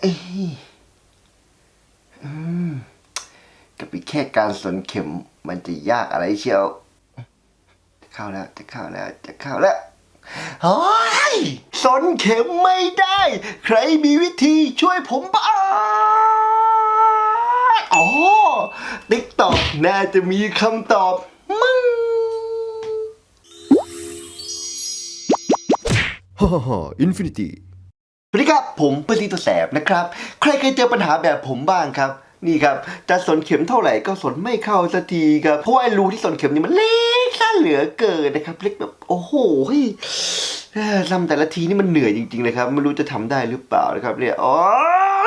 เอ้ยกับอีกแค่การสนเข็มมันจะยากอะไรเชียว จะเข้าแล้ว จะเข้าแล้ว จะเข้าแล้วโอ้ยสนเข็มไม่ได้ ใครมีวิธีช่วยผมบ้างอ๋อติ๊กตอกน่าจะมีคำตอบมั้งฮ่าฮ่าฮ่าอินฟินิตี้ ดีครับ ผมปฏิตัวแสบนะครับ ใครเคยเจอปัญหาแบบผมบ้างครับ นี่ครับ จะสนเข็มเท่าไหร่ก็สนไม่เข้าสักทีครับ เพราะว่าไอ้รูที่สนเข็มนี่มันเล็กสั้นเหลือเกินนะครับ เล็กแบบโอ้โหทำแต่ละทีนี่มันเหนื่อยจริงๆเลยครับ ไม่รู้จะทำได้หรือเปล่านะครับเนี่ยอ๋อ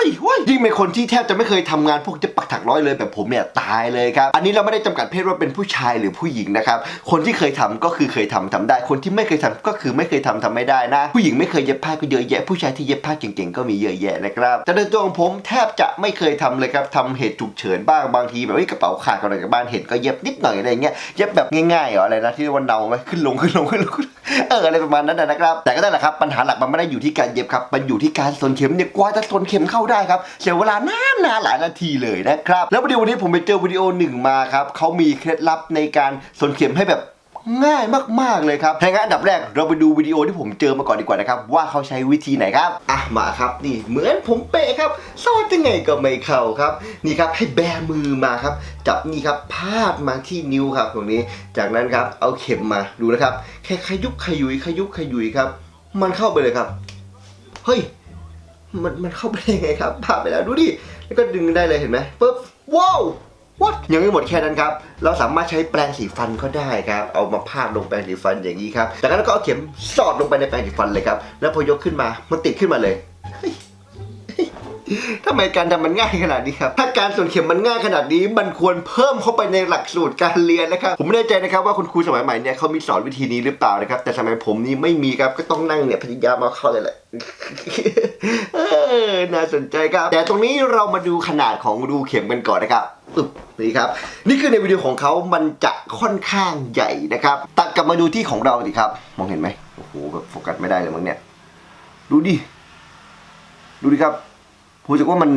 ยโอ้ยยิ่งเป็นคนที่แทบจะไม่เคยทำงานพวกจะปักถักร้อยเลยแบบผมเนี่ยตายเลยครับ อันนี้เราไม่ได้จำกัดเพศว่าเป็นผู้ชายหรือผู้หญิงนะครับ คนที่เคยทำก็คือเคยทำทำได้ คนที่ไม่เคยทำก็คือไม่เคยทำทำไม่ได้นะ ผู้หญิงไม่เคยเย็บผ้าก็เยอะแยะ ผู้ชายที่เย็บผ้าเก่งๆก็มีเยอะแยะนะครับ แต่โดยตัวของผมแทบจะไม่เคยทำเลยครับทำเหตุฉุกเฉินบ้างบางทีแบบกระเป๋าขาดกันอะไรกับบ้านเห็นก็เย็บนิดหน่อยอะไรเงี้ย เย็บแบบง่ายๆหรออะไรนะที่วันเดาไหมขึ้นลงขึ้นลงขึ้นลงเอออะไรประมาณนั้นนะครับ แต่ก็ได้แหละครับปัญหาหลักมันไม่ได้อยู่ที่การเย็บครับ มันอยู่ที่การสนเข็มเนี่ยกว่าจะสนเข็มเข้าได้ครับเสียเวลานานนานหลายนาทีเลยนะครับ แล้ววิดีโอนี้ผมไปเจอวิดีโอหนึ่งมาครับเขามีเคล็ดลับในการสนเข็มให้แบบ ง่ายมากๆเลยครับถ้างั้นอันดับแรกเราไปดูวิดีโอที่ผมเจอมาก่อนดีกว่านะครับ ว่าเขาใช้วิธีไหนครับ อะมาครับนี่เหมือนผมเป๊ะครับสอนยังไงก็ไม่เข้าครับ นี่ครับให้แบมือมาครับ จับนี่ครับพาดมาที่นิ้วครับตรงนี้ จากนั้นครับเอาเข็มมาดูนะครับแค่ขยุกขยุยขยุกขยุยครับ มันเข้าไปเลยครับ เฮ้ยมันมันเข้าไปได้ไงครับพาไปแล้วดูดิแล้วก็ดึงได้เลยเห็นไหมปุ๊บว้าว วัดยังไม่หมดแค่นั้นครับ เราสามารถใช้แปรงสีฟันก็ได้ครับ เอามาพาดลงแปรงสีฟันอย่างนี้ครับจากนั้นก็เอาเข็มสอดลงไปในแปรงสีฟันเลยครับ แล้วพอยกขึ้นมา มันติดขึ้นมาเลยทำไมการทำมันง่ายขนาดนี้ครับ ถ้าการสวนเข็มมันง่ายขนาดนี้ มันควรเพิ่มเข้าไปในหลักสูตรการเรียนนะครับ ผมไม่แน่ใจนะครับว่าคุณครูสมัยใหม่เนี่ยเขามีสอนวิธีนี้หรือเปล่านะครับ แต่สมัยผมนี่ไม่มีครับ ก็ต้องนั่งเนี่ยพยายามเอาเข้าเลยแหละน่าสนใจครับ แต่ตรงนี้เรามาดูขนาดของรูเข็มกันก่อนนะครับ ปึ๊บนี่ครับนี่คือในวิดีโอของเขามันจะค่อนข้างใหญ่นะครับ ตัดกลับมาดูที่ของเราดิครับ มองเห็นไหมโอ้โหแบบโฟกัสไม่ได้เลยมั้งเนี่ย ดูดิ ดูดิครับผมจะว่ามัน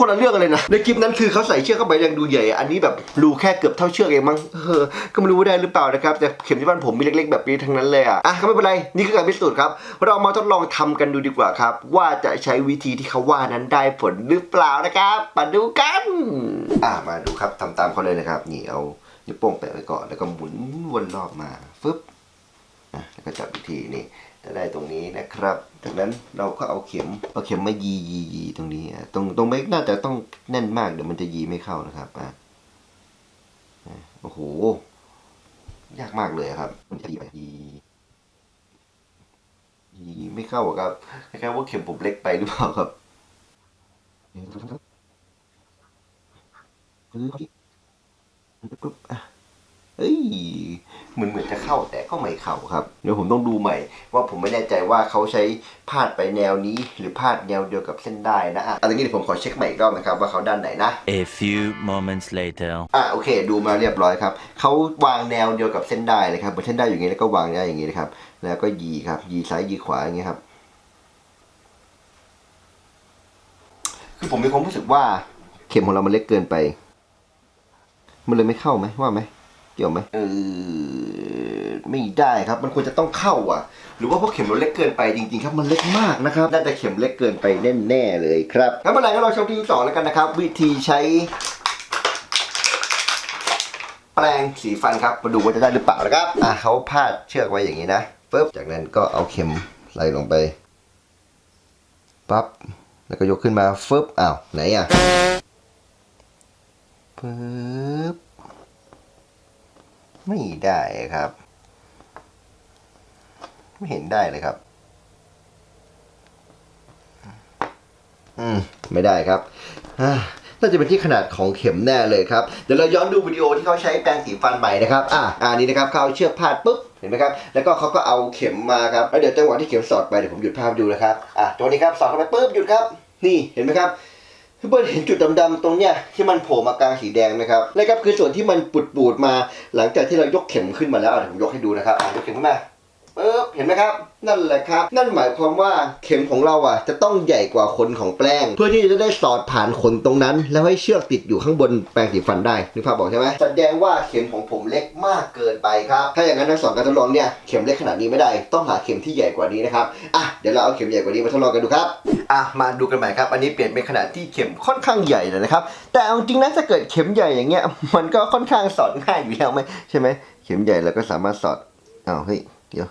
คนละเรื่องกันเลยนะ ในคลิปนั้นคือเขาใส่เชือกเข้าไปยังดูใหญ่ อันนี้แบบรูแค่เกือบเท่าเชือกเองมั้งเออก็ไม่รู้ได้หรือเปล่านะครับ แต่เข็มที่บ้านผมมีเล็กๆ แบบนี้ทั้งนั้นเลยอะอะก็ไม่เป็นไร นี่คือการพิสูจน์ครับ เรามาทดลองทำกันดูดีกว่าครับ ว่าจะใช้วิธีที่เขาว่านั้นได้ผลหรือเปล่านะครับมาดูกันอะมาดูครับทำตามเขาเลยนะครับนี่เอานิ้วโป้งแปะไว้ก่อนแล้วก็หมุนวนรอบมาฟึบ อะแล้วก็จับอีกทีนี่จะได้ตรงนี้นะครับ จากนั้นเราก็เอาเข็มเอาเข็มมายียียีตรงนี้ตรงตรงไม่น่าจะต้องแน่นมากเดี๋ยวมันจะยีไม่เข้านะครับอะโอ้โห ยากมากเลยครับ มันจะยีไปยียีไม่เข้าครับคล้ายๆว่าเข็มผมเล็กไปหรือเปล่าครับปึ๊บอะเอ้ย เหมือนเหมือนจะเข้าแต่ก็ไม่เข้าครับ เดี๋ยวผมต้องดูใหม่ ว่าผมไม่แน่ใจว่าเขาใช้พาดไปแนวนี้ หรือพาดแนวเดียวกับเส้นได้นะอะอันนี้เดี๋ยวผมขอเช็คใหม่อีกรอบนะครับว่าเขาด้านไหนนะ A few moments later. อะโอเค ดูมาเรียบร้อยครับเขาวางแนวเดียวกับเส้นได้เลยครับบนเส้นได้อยู่อย่างนี้แล้วก็วางได้อย่างนี้นะครับแล้วก็ยีครับยีซ้ายยีขวาอย่างนี้ครับคือผมมีความรู้สึกว่าเข็มของเรามันเล็กเกินไป มันเลยไม่เข้าไหมว่าไหม เกี่ยวไหมเออไม่ได้ครับ มันควรจะต้องเข้าอะ หรือว่าเพราะเข็มเราเล็กเกินไปจริงๆครับ มันเล็กมากนะครับ น่าจะเข็มเล็กเกินไปแน่ๆเลยครับแล้วเมื่อไหร่ก็เราใช้วิธีที่สองแล้วกันนะครับ วิธีใช้ แปรงสีฟันครับมาดูว่าจะได้หรือเปล่านะครับ อะเขาพาดเชือกไว้อย่างนี้นะปุ๊บจากนั้นก็เอาเข็มไล่ลงไปปั๊บแล้วก็ยกขึ้นมาฟึบอ้าวไหนอะปึ๊บ ไม่ได้ครับ ไม่เห็นได้เลยครับ อืม ไม่ได้ครับน่าจะเป็นที่ขนาดของเข็มแน่เลยครับ เดี๋ยวเราย้อนดูวิดีโอที่เขาใช้แปรงสีฟันใหม่นะครับ อ่าอันนี้นะครับเขาเชือกพาดปุ๊บ เห็นไหมครับ แล้วก็เขาก็เอาเข็มมาครับ แล้วเดี๋ยวจังหวะที่เข็มสอดไปเดี๋ยวผมหยุดภาพดูนะครับ อะตัวนี้ครับสอดเข้าไปปุ๊บหยุดครับ นี่ เห็นไหมครับ เพื่อนเห็นจุดดำๆตรงเนี้ยที่มันโผล่มากลางสีแดงไหมครับนั่ครับคือส่วนที่มันปุดๆมาหลังจากที่เรายกเข็มขึ้นมาแล้วเดี๋ยวผมยกให้ดูนะครับยกเข็มขึ้นมา ปึ๊บเห็นไหมครับ นั่นแหละครับ นั่นหมายความว่าเข็มของเราอะ จะต้องใหญ่กว่าขนของแปลงเพื่อที่จะได้สอดผ่านขนตรงนั้น แล้วให้เชือกติดอยู่ข้างบนแปรงสีฟันได้นึกภาพบอกใช่ไหมแสดงว่าเข็มของผมเล็กมากเกินไปครับถ้าอย่างนั้นทั้งสองการทดลองเนี่ยเข็มเล็กขนาดนี้ไม่ได้ ต้องหาเข็มที่ใหญ่กว่านี้นะครับอะเดี๋ยวเราเอาเข็มใหญ่กว่านี้มาทดลองกันดูครับอะมาดูกันใหม่ครับ อันนี้เปลี่ยนเป็นขนาดที่เข็มค่อนข้างใหญ่เลยนะครับ แต่เอาจริงนะถ้าเกิดเข็มใหญ่อย่างเงี้ย มันก็ค่อนข้างสอดง่ายอยู่แล้วไหมใช่ไหมเข็มใหญ่เราก็สามารถสอดอ้าวเฮ้ยเดี๋ยว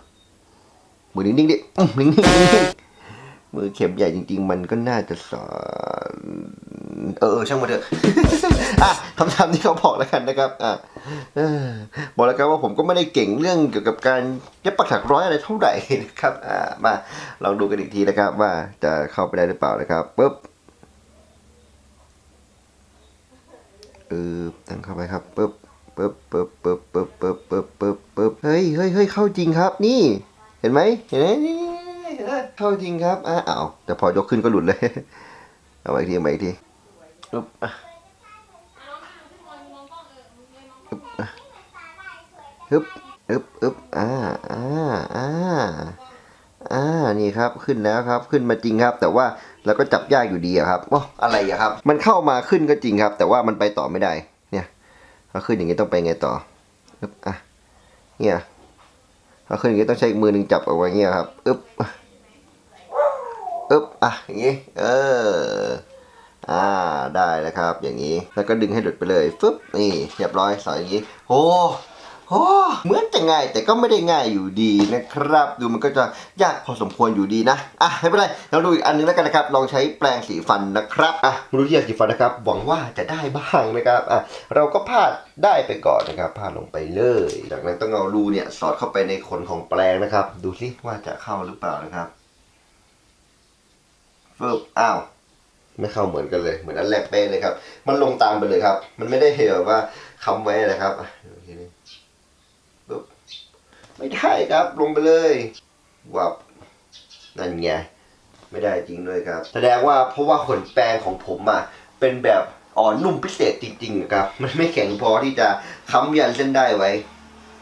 มือนิ่งๆดิอื้อนิ่งๆนิ่งๆมือเข็มใหญ่จริง ๆ มันก็น่าจะสอนเออเออช่างมาเถอะอะทำตามที่เขาบอกแล้วกันนะครับอะเออบอกแล้วกันว่าผมก็ไม่ได้เก่งเรื่องเกี่ยวกับการเย็บปักถักร้อยอะไรเท่าไหร่นะครับอ่ามาลองดูกันอีกทีนะครับ ว่าจะเข้าไปได้หรือเปล่านะครับปุ๊บเออตั้งเข้าไปครับปุ๊บปุ๊บปุ๊บปุ๊บปุ๊บปุ๊บปุ๊บปุ๊บปุ๊บเฮ้ยเฮ้ยเฮ้ยเข้าจริงครับนี่ เห็นไหมเห็นไหมเห็นไหมเข้าจริงครับอ้าวแต่พอยกขึ้นก็หลุดเลย เอาไว้อีกทีเอาไว้อีกทีอึ๊บฮึบอะฮึบอึ๊บอึ๊บอ่าอ่าอ่าอ่านี่ครับขึ้นแล้วครับขึ้นมาจริงครับ แต่ว่าเราก็จับยากอยู่ดีครับว้าอะไรอะครับ มันเข้ามาขึ้นก็จริงครับ แต่ว่ามันไปต่อไม่ได้ เนี่ยถ้าขึ้นอย่างนี้ต้องไปไงต่ออึ๊บอะเนี่ย ถ้าขึ้นอย่างนี้ต้องใช้อีกมือหนึ่งจับเอาไว้เงี้ยครับอึ๊บอึ๊บอะอย่างนี้ เอออ่าได้แล้วครับ อย่างนี้แล้วก็ดึงให้หลุดไปเลยฟึบนี่เรียบร้อยสอยอย่างนี้โอ้โห เหมือนจะง่ายแต่ก็ไม่ได้ง่ายอยู่ดีนะครับ ดูมันก็จะยากพอสมควรอยู่ดีนะอะไม่เป็นไรเราดูอีกอันนึงแล้วกันนะครับลองใช้แปรงสีฟันนะครับอะมาดูที่ยาสีฟันนะครับหวังว่าจะได้บ้างนะครับอะเราก็พาดได้ไปก่อนนะครับพาดลงไปเลย จากนั้นต้องเอารูเนี่ยสอดเข้าไปในขนของแปลงนะครับ ดูสิว่าจะเข้าหรือเปล่านะครับเฟึบอ้าวไม่เข้าเหมือนกันเลยเหมือนอันแรกเป๊ะเลยครับ มันลงตามไปเลยครับ มันไม่ได้แบบว่าคำไว้นะครับอะดูทีนี้ปึ๊บ ไม่ได้ครับ ลงไปเลยวับนั่นไงไม่ได้จริงด้วยครับ แสดงว่าเพราะว่าขนแปรงของผมอะเป็นแบบอ่อนนุ่มพิเศษจริงๆนะครับ มันไม่แข็งพอที่จะค้ำยันเส้นได้ไว้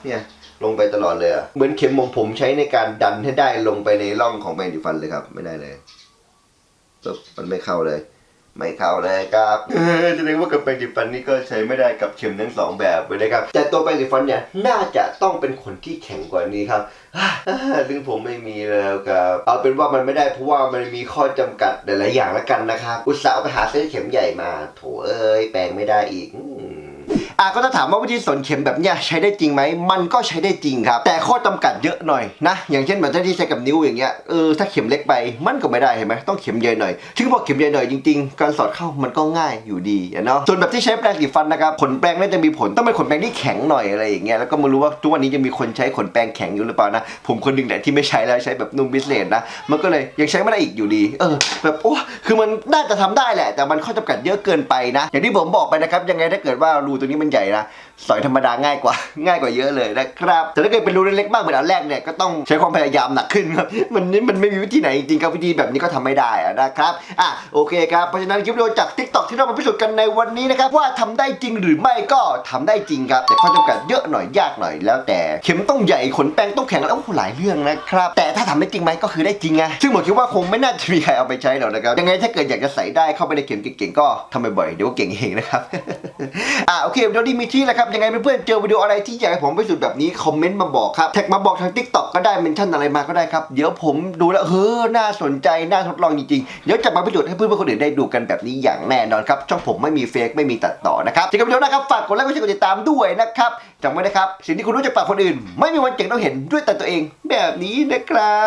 เนี่ยลงไปตลอดเลยอะเหมือนเข็มของผมใช้ในการดันให้ได้ลงไปในร่องของแปรงสีฟันเลยครับ ไม่ได้เลยปึ๊บมันไม่เข้าเลย ไม่เข้าเลยครับแสดงว่ากับแปรงสีฟันนี่ก็ใช้ไม่ได้กับเข็มทั้งสองแบบเลยนะครับ แต่ตัวแปรงสีฟันเนี่ยน่าจะต้องเป็นคนที่แข็งกว่านี้ครับซึ่งผมไม่มีแล้วครับเอาเป็นว่ามันไม่ได้เพราะว่ามันมีข้อจำกัดหลายๆอย่างแล้วกันนะครับ อุตส่าห์ไปหาเส้นเข็มใหญ่มา โถเอ้ยแปรงไม่ได้อีก อืมอะก็ถ้าถามว่าวิธีสนเข็มแบบเนี้ยใช้ได้จริงไหมมันก็ใช้ได้จริงครับ แต่ข้อจำกัดเยอะหน่อยนะอย่างเช่นแบบที่ใช้กับนิ้วอย่างเงี้ยเออถ้าเข็มเล็กไปมันก็ไม่ได้เห็นไหมต้องเข็มใหญ่หน่อยถึงบอกเข็มใหญ่หน่อยจริงๆ การสอดเข้ามันก็ง่ายอยู่ดีเนาะส่วนแบบที่ใช้แปรงสีฟันนะครับขนแปรงน่าจะมีผลต้องเป็นขนแปรงที่แข็งหน่อยอะไรอย่างเงี้ยแล้วก็ไม่รู้ว่าทุกวันนี้ยังมีคนใช้ขนแปรงแข็งอยู่หรือเปล่านะผมคนหนึ่งแหละที่ไม่ใช้แล้วใช้แบบนุ่มพิเศษนะมันก็เลยยังใช้ไม่ได้อีกอยู่ดีเออแบบโอ้คือมันน่าจะทำได้แหละ แต่มันข้อจำกัดเยอะเกินไปนะ อย่างที่ผมบอกไปนะครับยังไงถ้าเกิดว่ารูตัวนี้มัน vậy là สอยธรรมดาง่ายกว่าง่ายกว่าเยอะเลยนะครับ แต่ถ้าเกิดเป็นรูเล็กๆมากเหมือนอันแรกเนี่ยก็ต้องใช้ความพยายามหนักขึ้นครับมันนี่มันไม่มีวิธีไหนจริงๆครับวิธีแบบนี้ก็ทำไม่ได้นะครับอะโอเคครับเพราะฉะนั้นคลิปวิดีโอจาก t ิ k t o k ที่เรามาพิสูจน์กันในวันนี้นะครับว่าทำได้จริงหรือไม่ก็ทำได้จริงครับ แต่ข้อจำกัดเยอะหน่อยยากหน่อยแล้ว แต่เข็มต้องใหญ่ขนแป้งต้องแข็งแล้วโอ้โหหลายเรื่องนะครับแต่ถ้าทำได้จริงไหมก็คือได้จริงไงซึ่งผมคิดว่าคงไม่น่าจะมีใครเอาไปใช้หรอกนะครับยังไงถ้าเกิดอยากจะใส่ได้เข้าไปในเข็มเก่งๆก็ทำบ่อยๆเดี๋ยวก็เก่งเองนะครับอะโอเคเดี๋ยวนี้มีที่แล้วครับครับ ยังไงเพื่อนๆเจอวิดีโออะไรที่อยากให้ผมไปสุดแบบนี้ คอมเมนต์มาบอกครับ แท็กมาบอกทาง t ิ k t o k ก็ได้เมนชั่นอะไรมาก็ได้ครับ เดี๋ยวผมดูแล้วเฮ้อน่าสนใจ น่าทดลองจริงๆ เดี๋ยวจะมาพิสูจน์ให้เพื่อนๆคนอื่นได้ดูกันแบบนี้อย่างแน่นอนครับ ช่องผมไม่มีเฟกไม่มีตัดต่อนะครับเจอกันวิดีโอหนะครับ ฝากกดไลค์กดแชร์กดติดตามด้วยนะครับจำไว้นะครับ สิ่งที่คุณรู้จากปากคนอื่น ไม่มีวันเจ๋งต้องเห็นด้วยตาตัวเองแบบนี้นะครั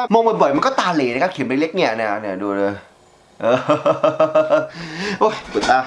บมองบ่อยๆมันก็ตาเหล่นะครับเข็มเล็กๆเนี่ยเนี่ยเนี่ยดูเลยเออโอ้ยปวดตา